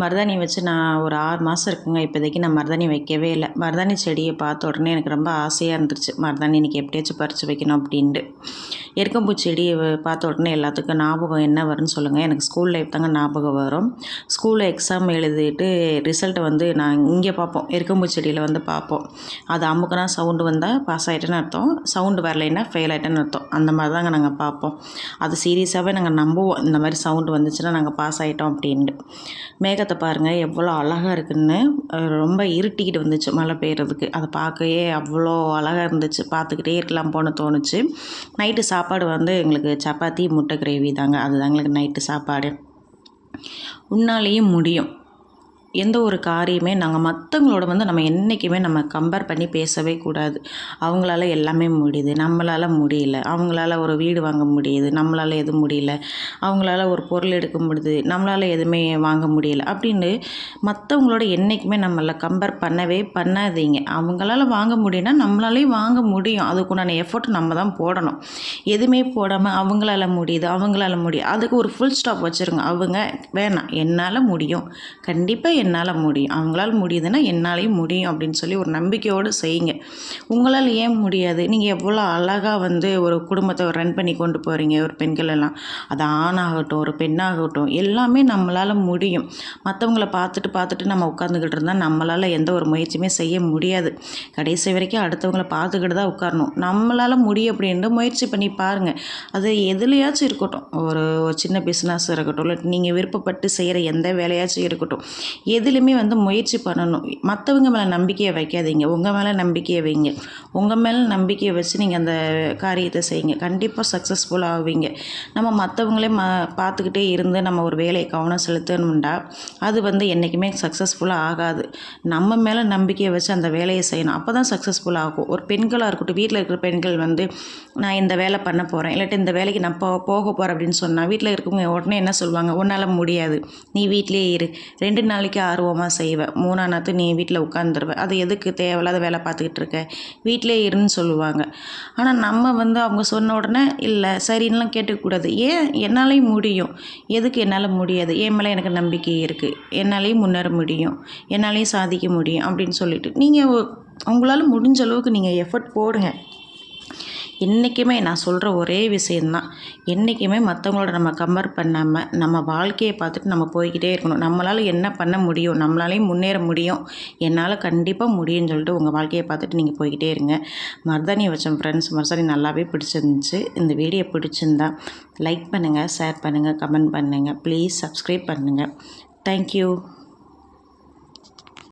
மருதாணி வச்சு நான் ஒரு ஆறு மாதம் இருக்குங்க. இப்போதைக்கு நான் மருதாணி வைக்கவே இல்லை. மருதாணி செடியை பார்த்த உடனே எனக்கு ரொம்ப ஆசையாக இருந்துருச்சு. மருதாணி இன்றைக்கி எப்படியாச்சும் பறித்து வைக்கணும் அப்படின்ட்டு. எருக்கம்பூ செடியை பார்த்த உடனே எல்லாத்துக்கும் ஞாபகம் என்ன வரும்னு சொல்லுங்கள் எனக்கு ஸ்கூல் லைஃப் தாங்க ஞாபகம் வரும். ஸ்கூலில் எக்ஸாம் எழுதிட்டு ரிசல்ட்டை வந்து நான் இங்கே பார்ப்போம். எருக்கம்பூ செடியில் வந்து பார்ப்போம். அது அமுக்குனா சவுண்டு வந்தால் பாஸ் ஆகிட்டேன்னு அர்த்தம். சவுண்டு வரலைன்னா ஃபெயில் ஆகிட்டேன்னு அர்த்தம். அந்த மாதிரி தாங்க நாங்கள் பார்ப்போம். அது சீரியஸாகவே நாங்கள் நம்புவோம். இந்த மாதிரி சவுண்டு வந்துச்சுன்னா நாங்கள் பாஸ் ஆகிட்டோம் அப்படின்ட்டு. மேக மேகத்தை பாருங்கள் எவ்வளோ அழகாக இருக்குன்னு ரொம்ப இருட்டிக்கிட்டு வந்துச்சு மழை பெய்கிறதுக்கு அதை பார்க்கவே அவ்வளோ அழகாக இருந்துச்சு. பார்த்துக்கிட்டே இருக்கலாம் போன தோணுச்சு. நைட்டு சாப்பாடு வந்து எங்களுக்கு சப்பாத்தி முட்டை கிரேவி தாங்க. அதுதான் எங்களுக்கு நைட்டு சாப்பாடு. உன்னாலேயும் முடியும். எந்த ஒரு காரியமே நாங்கள் மற்றவங்களோட வந்து நம்ம என்றைக்குமே நம்ம கம்பேர் பண்ணி பேசவே கூடாது. அவங்களால எல்லாமே முடியுது. நம்மளால் முடியல. அவங்களால ஒரு வீடு வாங்க முடியுது. நம்மளால் எதுவும் முடியல. அவங்களால ஒரு பொருள் எடுக்க முடியுது. நம்மளால் எதுவுமே வாங்க முடியல. அப்படின்னு மற்றவங்களோட என்றைக்குமே நம்மளை கம்பேர் பண்ணவே பண்ணாதீங்க. அவங்களால வாங்க முடியும்னா நம்மளாலேயும் வாங்க முடியும். அதுக்குண்டான எஃபர்ட் நம்ம தான் போடணும். எதுவுமே போடாமல் அவங்களால முடியுது. அவங்களால முடியும். அதுக்கு ஒரு ஃபுல் ஸ்டாப் வச்சுருங்க. அவங்க வேணாம். என்னால் முடியும். கண்டிப்பாக என்னால் முடியும். அவங்களால் முடியுதுன்னா என்னாலையும் முடியும் அப்படின்னு சொல்லி ஒரு நம்பிக்கையோடு செய்யுங்க. உங்களால் ஏன் முடியாது? நீங்கள் எவ்வளோ அழகாக வந்து ஒரு குடும்பத்தை ரன் பண்ணி கொண்டு போகிறீங்க ஒரு பெண்கள் எல்லாம். அது ஆணாகட்டும் ஒரு பெண்ணாகட்டும். எல்லாமே நம்மளால் முடியும். மற்றவங்கள பார்த்துட்டு பார்த்துட்டு நம்ம உட்காந்துக்கிட்டு இருந்தால் நம்மளால் எந்த ஒரு முயற்சியுமே செய்ய முடியாது. கடைசி வரைக்கும் அடுத்தவங்களை பார்த்துக்கிட்டு தான் உட்காரணும். நம்மளால் முடியும் அப்படின்ட்டு முயற்சி பண்ணி பாருங்கள் அது எதுலையாச்சும் இருக்கட்டும். ஒரு ஒரு சின்ன பிஸ்னஸ் இருக்கட்டும். இல்லை நீங்கள் விருப்பப்பட்டு செய்கிற எந்த வேலையாச்சும் இருக்கட்டும். எதுலேயுமே வந்து முயற்சி பண்ணணும். மற்றவங்க மேலே நம்பிக்கையை வைக்காதீங்க. உங்கள் மேலே நம்பிக்கையை வைங்க. உங்கள் மேலே நம்பிக்கையை வச்சு நீங்கள் அந்த காரியத்தை செய்யுங்க. கண்டிப்பாக சக்ஸஸ்ஃபுல் ஆவீங்க. நம்ம மற்றவங்களே ம பார்த்துக்கிட்டே இருந்து நம்ம ஒரு வேலையை கவனம் செலுத்தணும்டா. அது வந்து என்றைக்குமே சக்ஸஸ்ஃபுல்லாக ஆகாது. நம்ம மேலே நம்பிக்கையை வச்சு அந்த வேலையை செய்யணும். அப்போ தான் சக்ஸஸ்ஃபுல் ஆகும். ஒரு பெண்களாக இருக்கட்டும் வீட்டில் இருக்கிற பெண்கள் வந்து நான் இந்த வேலை பண்ண போகிறேன் இல்லாட்டி இந்த வேலைக்கு நான் போ போக போகிறேன் அப்படின்னு சொன்னால் வீட்டில் இருக்கவங்க உடனே என்ன சொல்லுவாங்க? உன்னால் முடியாது. நீ வீட்டிலே இரு. ரெண்டு நாளைக்கு ஆர்வமாக செய்வேன். மூணா நாத்து நீ வீட்டில் உட்காந்துருவேன் அது எதுக்கு தேவையில்லாத வேலை பார்த்துக்கிட்டு இருக்க? வீட்டிலே இருன்னு சொல்லுவாங்க. ஆனால் நம்ம வந்து அவங்க சொன்ன உடனே இல்லை சரின்னுலாம் கேட்டுக்கூடாது ஏன்? என்னாலையும் முடியும். எதுக்கு என்னால் முடியாது? என் மேலே எனக்கு நம்பிக்கை இருக்குது என்னாலையும் முன்னேற முடியும். என்னாலையும் சாதிக்க முடியும். அப்படின்னு சொல்லிட்டு. நீங்கள் உங்களால் முடிஞ்ச அளவுக்கு நீங்கள் எஃபர்ட் போடுங்க. என்றைக்குமே நான் சொல்கிற ஒரே விஷயந்தான் என்றைக்குமே மற்றவங்களோட நம்ம கம்பேர் பண்ணாமல் நம்ம வாழ்க்கையை பார்த்துட்டு நம்ம போய்கிட்டே இருக்கணும். நம்மளால் என்ன பண்ண முடியும்? நம்மளாலையும் முன்னேற முடியும். என்னால் கண்டிப்பாக முடியும்னு சொல்லிட்டு உங்கள் வாழ்க்கையை பார்த்துட்டு நீங்கள் போய்கிட்டே இருங்க. மருதாணி வச்சோம் ஃப்ரெண்ட்ஸ் மருதாணி நல்லாவே பிடிச்சிருந்துச்சு. இந்த வீடியோ பிடிச்சிருந்தா லைக் பண்ணுங்கள் ஷேர் பண்ணுங்கள் கமெண்ட் பண்ணுங்கள் ப்ளீஸ் சப்ஸ்கிரைப் பண்ணுங்கள் தேங்க்யூ